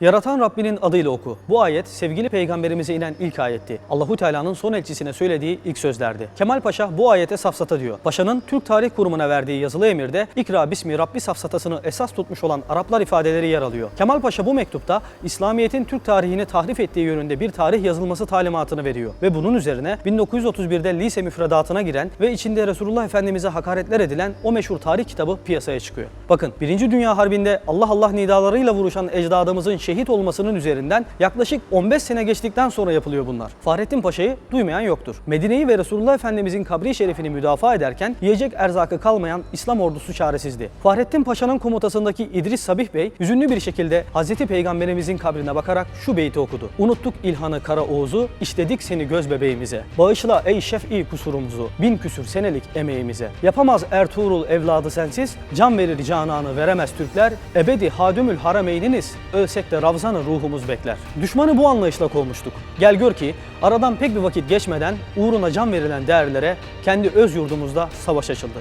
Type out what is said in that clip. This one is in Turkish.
Yaratan Rabbinin adıyla oku. Bu ayet sevgili peygamberimize inen ilk ayetti. Allahu Teala'nın son elçisine söylediği ilk sözlerdi. Kemal Paşa bu ayete safsata diyor. Paşa'nın Türk Tarih Kurumu'na verdiği yazılı emirde İkra Bismi Rabbi safsatasını esas tutmuş olan Araplar ifadeleri yer alıyor. Kemal Paşa bu mektupta İslamiyet'in Türk tarihini tahrif ettiği yönünde bir tarih yazılması talimatını veriyor. Ve bunun üzerine 1931'de lise müfredatına giren ve içinde Resulullah Efendimiz'e hakaretler edilen o meşhur tarih kitabı piyasaya çıkıyor. Bakın Birinci Dünya Harbi'nde Allah Allah nidalarıyla vuruşan ecdadımızın şehit olmasının üzerinden yaklaşık 15 sene geçtikten sonra yapılıyor bunlar. Fahrettin Paşa'yı duymayan yoktur. Medine'yi ve Resulullah Efendimizin kabri şerefini müdafaa ederken yiyecek erzakı kalmayan İslam ordusu çaresizdi. Fahrettin Paşa'nın komutasındaki İdris Sabih Bey hüzünlü bir şekilde Hazreti Peygamberimizin kabrine bakarak şu beyti okudu. Unuttuk ilhanı kara Oğuz'u, işledik seni göz bebeğimize. Bağışla ey şef'i kusurumuzu, bin küsür senelik emeğimize. Yapamaz Ertuğrul evladı sensiz, can verir cananı veremez Türkler. Ebedi hadümül harameyniniz, ölsek de Ravzanı ruhumuz bekler. Düşmanı bu anlayışla kovmuştuk. Gel gör ki aradan pek bir vakit geçmeden uğruna can verilen değerlere kendi öz yurdumuzda savaş açıldı.